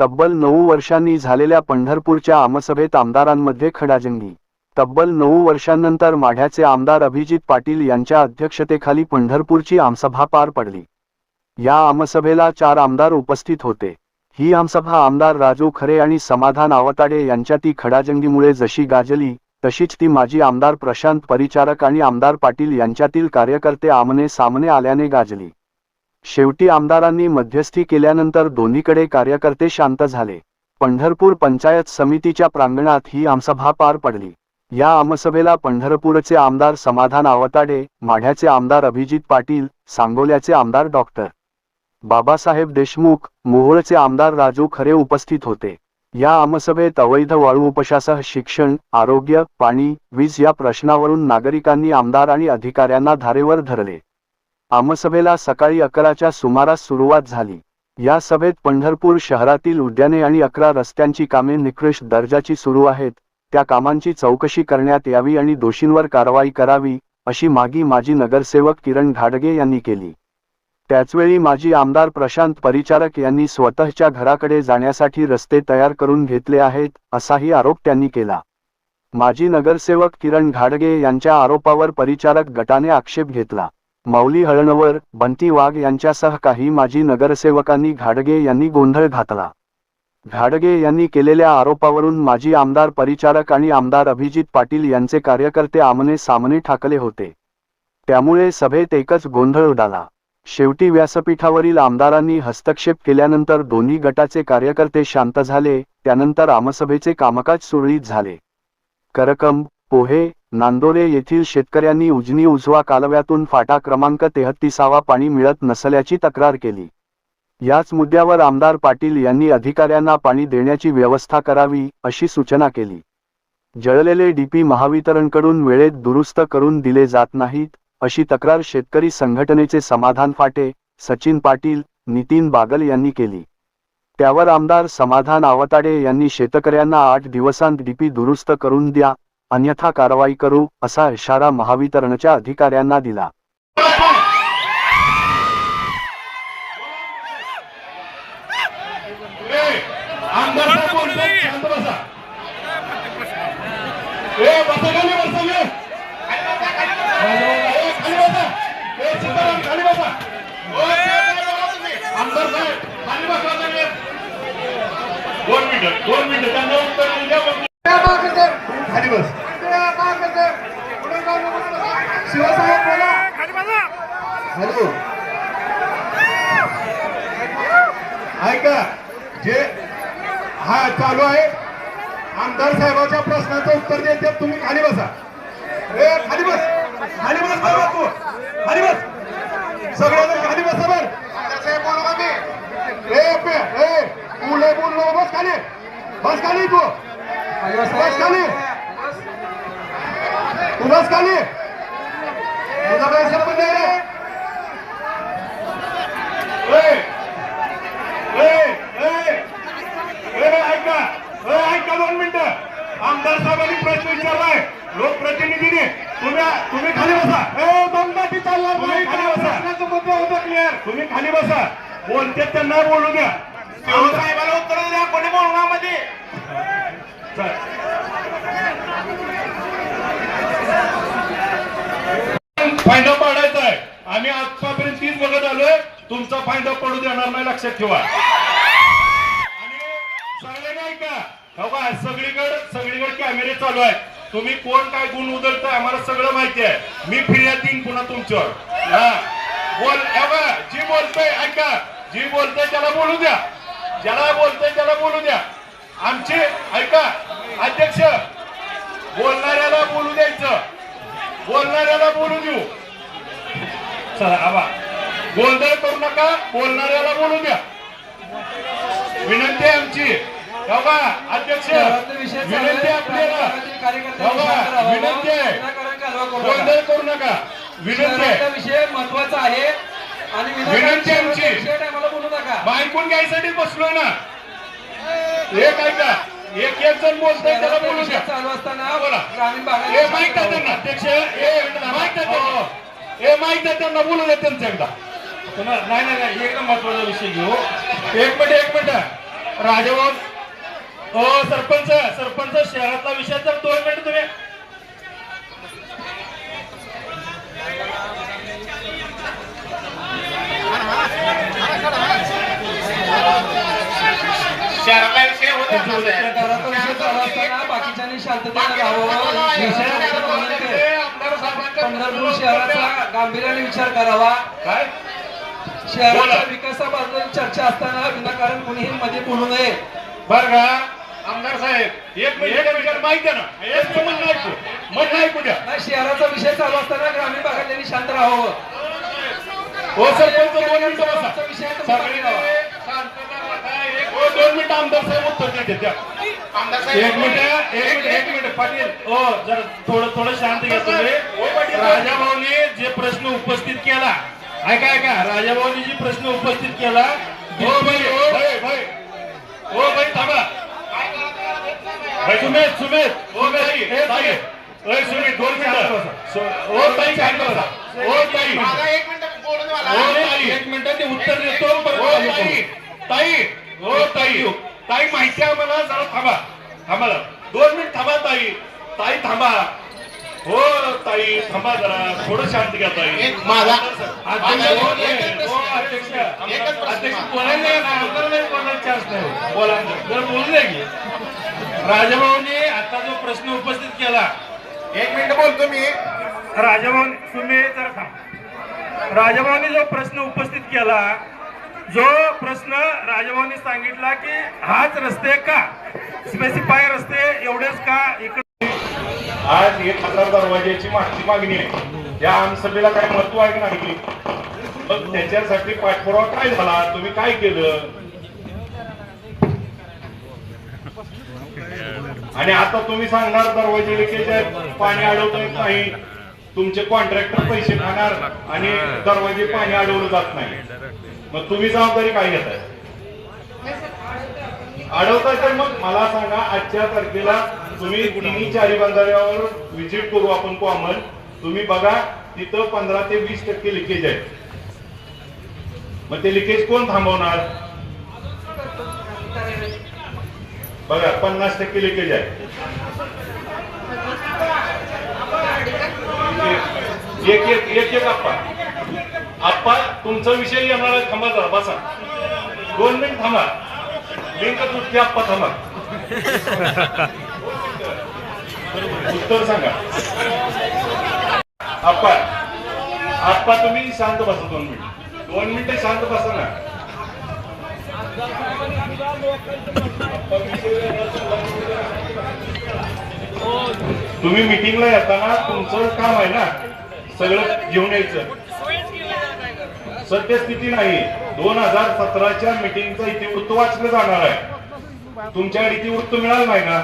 तब्बल नऊ वर्षांनी झालेल्या पंढरपूरच्या आमसभेत आमदारांमध्ये खडाजंगी. तब्बल नऊ वर्षांनंतर माढ्याचे आमदार अभिजित पाटील यांच्या अध्यक्षतेखाली पंढरपूरची आमसभा पार पडली. या आमसभेला चार आमदार उपस्थित होते. ही आमसभा आमदार राजू खरे आणि समाधान आवताडे यांच्या ती खडाजंगीमुळे जशी गाजली तशीच ती माजी आमदार प्रशांत परिचारक आणि आमदार पाटील यांच्यातील कार्यकर्ते आमने सामने आल्याने गाजली. शेवटी आमदारांनी मध्यस्थी केल्यानंतर दोन्हीकडे कार्यकर्ते शांत झाले. पंढरपूर पंचायत समितीच्या प्रांगणात ही आमसभा पार पडली. या आमसभेला पंढरपूरचे आमदार समाधान आवताडे माढ्याचे आमदार अभिजित पाटील सांगोल्याचे आमदार डॉक्टर बाबासाहेब देशमुख मोहोळचे आमदार राजू खरे उपस्थित होते. या आमसभेत अवैध वाळू उपशासह शिक्षण आरोग्य पाणी वीज या प्रश्नावरून नागरिकांनी आमदार आणि अधिकाऱ्यांना धारेवर धरले. आमसभेला सकाळी अकराच्या सुमारास सुरुवात झाली. या सभेत पंढरपूर शहरातील उद्याने आणि अकरा रस्त्यांची कामे निकृष्ट दर्जाची सुरू आहेत. त्या कामांची चौकशी करण्यात यावी आणि दोषींवर कारवाई करावी अशी मागी माजी नगरसेवक किरण घाडगे यांनी केली. त्याचवेळी माजी आमदार प्रशांत परिचारक यांनी स्वतःच्या घराकडे जाण्यासाठी रस्ते तयार करून घेतले आहेत असाही आरोप त्यांनी केला. माजी नगरसेवक किरण घाडगे यांच्या आरोपावर परिचारक गटाने आक्षेप घेतला. मौली हळणवर बंटी वाघ यांच्यासह काही माजी नगरसेवकांनी घाडगे यांनी गोंधळ घातला. घाडगे यांनी केलेल्या आरोपावरून माजी आमदार परिचारक आणि आमदार अभिजित पाटील यांचे कार्यकर्ते आमने सामने ठाकले होते. त्यामुळे सभेत एकच गोंधळ उडाला. शेवटी व्यासपीठावरील आमदारांनी हस्तक्षेप केल्यानंतर दोन्ही गटाचे कार्यकर्ते शांत झाले त्यानंतर आमसभेचे कामकाज सुरळीत झाले. करकम पोहे नांदोरे येथील शेतकऱ्यांनी उजनी उजवा कालव्यातून फाटा क्रमांक तेहत्तीसावा पाणी मिळत नसल्याची तक्रार केली. याच मुद्द्यावर आमदार पाटील यांनी अधिकाऱ्यांना पाणी देण्याची व्यवस्था करावी अशी सूचना केली. जळलेले डीपी महावितरणकडून वेळेत दुरुस्त करून दिले जात नाहीत अशी तक्रार शेतकरी संघटनेचे समाधान फाटे सचिन पाटील नितीन बागल यांनी केली. त्यावर आमदार समाधान आवताडे यांनी शेतकऱ्यांना आठ दिवसांत डीपी दुरुस्त करून द्या अन्यथा कारवाई करू असा इशारा महावितरणच्या अधिकाऱ्यांना दिला. दोन मिनिटं दोन मिनिटं त्यांना उत्तर खाली बस. शिवसाहेब बोला. हॅलो. ऐका जे हा चालू आहे आमदार साहेबाच्या प्रश्नाचं उत्तर देते तुम्ही खाली बसा. ए खाली बस. खाली बस बरोबर तू खाली बस. सगळ्यांना खाली बसा बर. आमदार साहेब बोलू मी ए पे ए तू बोल बस खाली. बस खाली तू बस खाली. तू बस खाली. आमदार साहेबांनी प्रश्न विचारलाय. लोकप्रतिनिधीने तुम्ही तुम्ही खाली बसा. दमदाटी चालला नाही. खाली बसा. प्रश्नाचा मुद्दा होता क्लिअर तुम्ही खाली बसा. बोलते त्यांना बोलू द्या साहेबाला उत्तर द्या कोणी बोलणार मध्ये फायदा पाडायचा आहे. आम्ही आतापर्यंत तीच बघत आलोय. तुमचा फायदा पडू देणार नाही लक्षात ठेवा. आणि सगळे नाही का? हो का? सगळीकडे सगळीकडे कॅमेरे चालू आहेत. तुम्ही कोण काय गुण उधळताय आम्हाला सगळं माहिती आहे. मी फिर्याद देईन पुन्हा तुमच्यावर. हा. बोल जी बोलतोय ऐका. जी बोलतोय त्याला बोलू द्या. ज्याला बोलतोय त्याला बोलू द्या. आमचे ऐका अध्यक्ष. बोलणाऱ्याला बोलू द्या. बोलणाऱ्याला बोलू देऊ. चला आबा गोंधळ करू नका बोलणाऱ्याला बोलू द्या. विनंती आमची. हो का अध्यक्ष. विनंती आपल्याला. हो का? राहावं. विनंती आहे. गोंधळ करू नका. विनंती आहे. विषय महत्त्वाचा आहे. आणि विनंती आमची. बोलू नका. ऐकून घ्यायसाठी बसलोय ना. एक ऐका. एक एक जण बोलतोय त्याला शहरातले बोलू विषय द्या. चालू असताना बोला. ग्रामीण भागात ए माईक द्या त्यांना अध्यक्ष माईक द्या त्यांना. ए माईक द्या त्यांना बोलू द्या त्यांचं एकदा. पुन्हा- नाही नाही नाही एकदम महत्त्वाचा विषय घेऊ. एक मिनिट एक मिनिट. राजभवन हो सरपंच सरपंच शहरातला विषय तर दोन मिनिट तुम्ही. शहराला विषय होता ना, साहेब. शहरातला विषय चालू असताना बाकीच्यांनी शांततेने राहावं. विषय विनंती आहे. आमदार साहेबांच्या पंढरपूर शहराचा गांभीर्याने विचार करावा. काय शहराच्या. विकासाबद्दल चर्चा असताना विनाकारण कुणीही मध्ये बोलू नये. बर का? आमदार साहेब एक मिनिट एक मिनिट माहिती ना. एक म्हणणं ऐकू. म्हणणं ऐकू द्या. नाही शहराचा विषय चालू असताना ग्रामीण भागातल्यांनी शांत राहावं. हो सरपंच दोन मिनिटं बसा. शहराचा विषय आहे, तुम्ही सगळे राहावा. शांतता राखा. एक- हो, दोन मिनिटं आमदार साहेब उत्तर देते त्या आमदार साहेब एक मिनिट एक मिनिट एक मिनिट पाटील. हो जर थोडं थोडं शांत घ्या तुम्ही. राजाभाऊने जे प्रश्न उपस्थित केला ऐका ऐका. राजाभाऊने जे प्रश्न उपस्थित केला हो भाई हो भाई भाई हो भाई थांबा. भाई सुमेध सुमेध हो ताई ताई ओय सुमेध दोन मिनिटं. हो ताई शांत बसा. हो ताई एक मिनिट ताई ते उत्तर देतो करू. ताई. हो ताई. ताई माहिती आहे मला जरा थांबा. थांबा. दोन मिनिट थांबा ताई. ताई थांबा. हो ताई थांबा जरा. थोडं शांत घ्या ताई. माझा- अध्यक्ष हो. हो, अध्यक्ष. बोलायला आम्हाला बोला. जरा बोलू द्या की? राजाभाऊने आता जो प्रश्न उपस्थित केला. एक मिनिट बोलतो मी. राजाभाऊ तुम्ही जर थांबा. राजाभाऊनी जो प्रश्न उपस्थित केला जो प्रश्न राजाभाऊनी सांगितला की हाच रस्ते का? स्पेसिफाय रस्ते एवढेच का इकडे? आज एक हजार दरवाज्याची मागची मागणी आहे. या आमसभेला काय महत्त्व आहे का नाही? मग त्याच्यासाठी पाठपुरावा काय झाला? तुम्ही काय केलं? आणि आता तुम्ही सांगणार दरवाजे लिकेज पाणी अडवता येत नाही. तुमचे कॉन्ट्रॅक्टर पैसे खाणार आणि दरवाजे पाणी अडवलं जात नाही मग तुम्ही जबाबदारी काय घेताय अडवताय तर मग मला सांगा आजच्या तारखेला तुम्ही तिन्ही चारी बंधाऱ्यावर व्हिजिट करू आपण कॉमन तुम्ही बघा तिथं पंधरा ते वीस टक्के लिकेज आहे मग ते लिकेज कोण थांबवणार बघा पन्नास टक्के लिकेज आहे एक एक एक एक आप्पा. आप्पा तुमचा विषय येणार थांबा जरा बसा. दोन मिनिट थांबा. लिंक तुटते आप्पा थांबा. उत्तर सांगा. आप्पा आप्पा तुम्ही शांत बसा दोन मिनिट. दोन मिनिटं शांत बसा ना. तुम्ही मिटिंगला येताना तुमचं काम आहे ना सगळं घेऊन यायचं. सद्यस्थिती नाही. दोन हजार सतराच्या मिटिंगचं इतिवृत्त वाचलं जाणार आहे. तुमच्याकडे इतिवृत्त मिळालं नाही ना?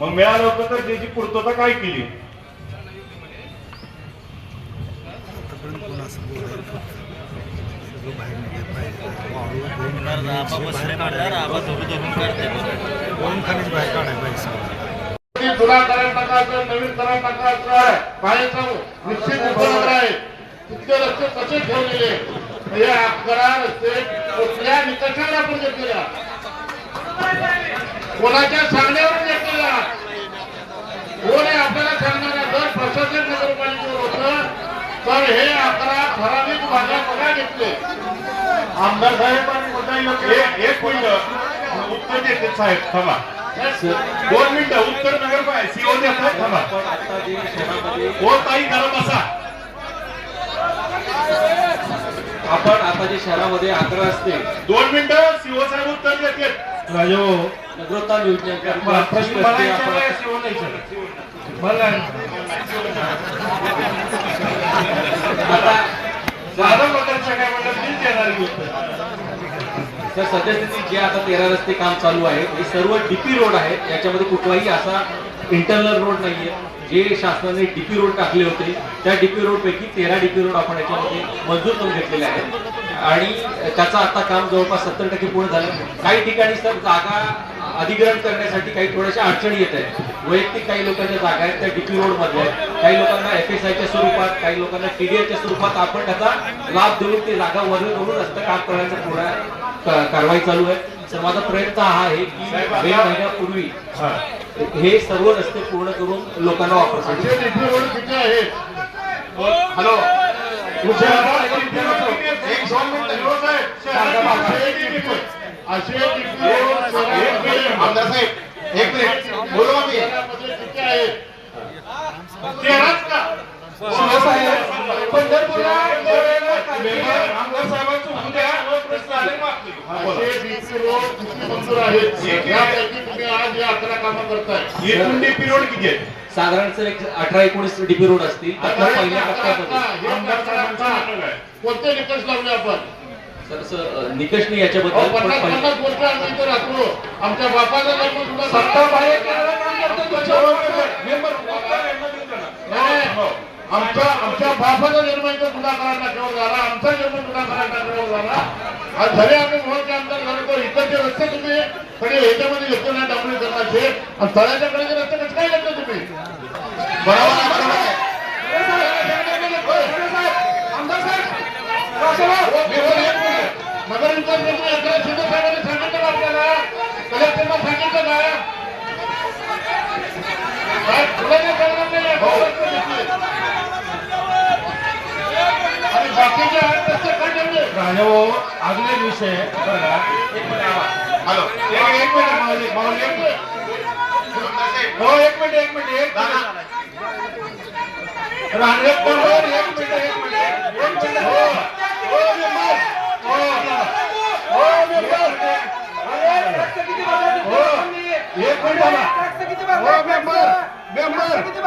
मग मिळालं होतं तर त्याची पूर्तता काय केली? ती जुना करायला टाकायचं नवीन करायला टाकायचं आहे. पाण्याचा निश्चित उपलब्ध आहे. तिथले रस्ते कसे ठेवलेले. हे अकरा रस्ते कुठल्या निकषाने आपण घेतलेल्या? कोणाच्या सांगण्यावर घेतलेल्या? कोण आपल्याला सांगणार? जर प्रशासन नगरपालिकेवर होतं तर हे अकरा ठराविक भागा बघा घेतले. आमदार मुद्दा योग्य- एक एक मिनिट. उत्तर देते साहेब थांबा. दोन मिनिटं उत्तर नगर सीओ देतात थांबा. हो ताई बसा आपण आता जे शहरामध्ये अकरा असते दोन मिनिटं सीओ साहेब उत्तर देते राजो नगरोत्थान योजनेचा प्रश्न सीओ नाही विचारलं. मला आता माझं पत्र काय म्हणलं मीच देणार उत्तर तर सद्यस्थितीत जे आता तेरा रस्ते काम चालू आहे हे सर्व डीपी रोड आहेत. याच्यामध्ये कुठलाही असा इंटरनल रोड नाहीये. जे शासनाने डीपी रोड टाकले होते त्या डीपी रोड पैकी तेरा डीपी रोड आपण याच्यामध्ये मंजूर करून घेतलेले आहेत. आणि त्याचं आता काम जवळपास सत्तर टक्के पूर्ण झालं. काही ठिकाणी सर जागा अधिग्रहण करण्यासाठी काही थोड्याशा अडचणी येत आहेत. वैयक्तिक काही लोकांच्या जागा आहेत त्या डीपी रोडमध्ये आहेत. काही लोकांना एफ एस आयच्या स्वरूपात काही लोकांना टीडीआयच्या स्वरूपात आपण त्याचा लाभ देऊन ती जागा वर्ग करून रस्ते काम करण्याचा क- कारवाई चालू आहे. तर माझा प्रयत्न हा आहे की मे महिन्यापूर्वी हे. सर्व रस्ते पूर्ण करून लोकांना किती आहेत हॅलो. एक मिनिट बोलू. आम्ही. शहरामध्ये किती. हा, आहेत साधारण सर एक अठरा एकोणीस डीपी रोड असतील. हे? कोणते निकष लावले आपण? सर सर निकष नाही याच्याबद्दल आमच्या बापाचा जन्म सुद्धा सत्ता बाहेर करायला आमच्या आमच्या बापाचा जन्म इथं गुन्हागारांना केवळ झाला आमचा जन्म गुन्हागारांना केवळ झाला. आज भले आम्ही मोहनचे आमदार झालो तर इकडचे रस्ते तुम्ही कडे ह्याच्यामध्ये घेतले नाही डांबरीकरणाचे आणि तळ्याच्या कडेचे रस्ते कसं काय घेतले तुम्ही? बरोबर? आहे, नगर विकास मंत्री एकनाथ शिंदे साहेबांनी सांगितलं आपल्याला कलेक्टरला सांगितलं का काय तुला नाही कळणार नाही या गावात घेतले. आणि बाकीचे आहेत रस्ते का ठेवले राजाभाऊ अजून एक विषय हॅलो एक मिनिट माऊली माऊली एक मिनिट. हो एक मिनिट एक मिनिट एक एक मिनिट एक मिनिट एक मिनिट हो. हो हो हो. हो, हो. एक मिनिट थांबा मेंबर मेंबर एक मिनिट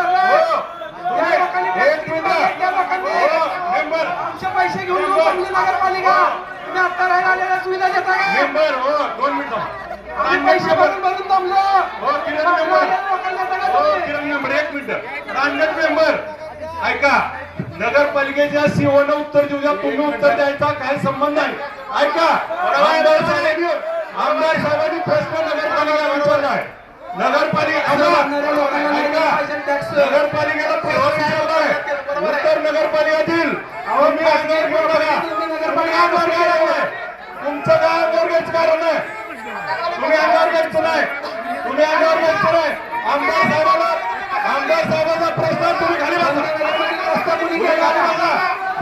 पैसे घेऊन नगरपालिका तुम्ही आता राहायला आलेल्या सुविधा देता का मेंबर हो दोन मिनिट आम्ही पैसे भरून भरून हो किरण मेंबर हो किरण मेंबर एक मिनिट रांगत मेंबर ऐका नगरपालिकेच्या सीओनं उत्तर देऊ द्या तुम्ही उत्तर द्यायचा काय संबंध आहे ऐका आमदार साहेबांनी साहेबांनी प्रश्न नगरपालिका विचारला आहे नगरपालिका नगरपालिकेला प्रश्न विचारला आहे. उत्तर नगरपालिका देईल तुम्ही अंगावर घेऊ नका तुम्ही अंगावर घ्यायला लागलाय. तुमचं काय घ्यायचं कारण आहे? तुम्ही घ्यायचं नाही तुम्ही घ्यायचं नाही आमदार साहेबाला आमदार साहेबाचा प्रश्न तुम्ही खाली बसा. तुम्ही खाली बसा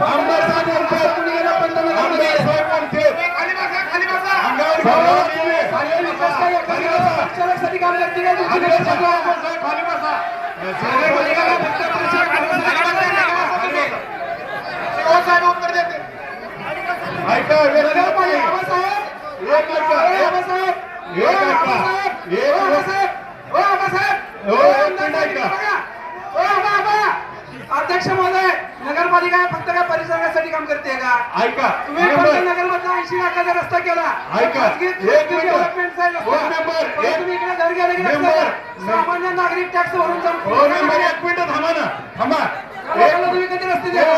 आमदार साहेब म्हणते आमदार साहेब म्हणते अंगावर घ्यायला तुम्ही. खाली बसा खाली बसा शिक्षणासाठी काम करते का तुमची खाली बसा नगरपालिका? साहेब, खाली बसा नगरपालिकेला फक्त परिचय काढून द्या. खाली बसा. ऐका नगरपालिका वेळ आबासाहेब, एक ऐका ओ एक आबासाहेब, एक ओ ऐका. आबासाहेब, एक ओ आबासाहेब, ओ आबासाहेब, हो, ओ एक आमदार मिनिट आबा, आबा. अध्यक्ष महोदय नगरपालिका फक्त काय परिसरासाठी काम करते का ऐका तुम्ही नगरमधला ऐंशी लाखाचा रस्ता केला ऐका. हो, तुम्ही इकडे घर गेले. सामान्य नागरिक टॅक्स भरून जाऊन हो एक मिनिट थांबा ना थांबा तुम्ही कधी रस्ते हो,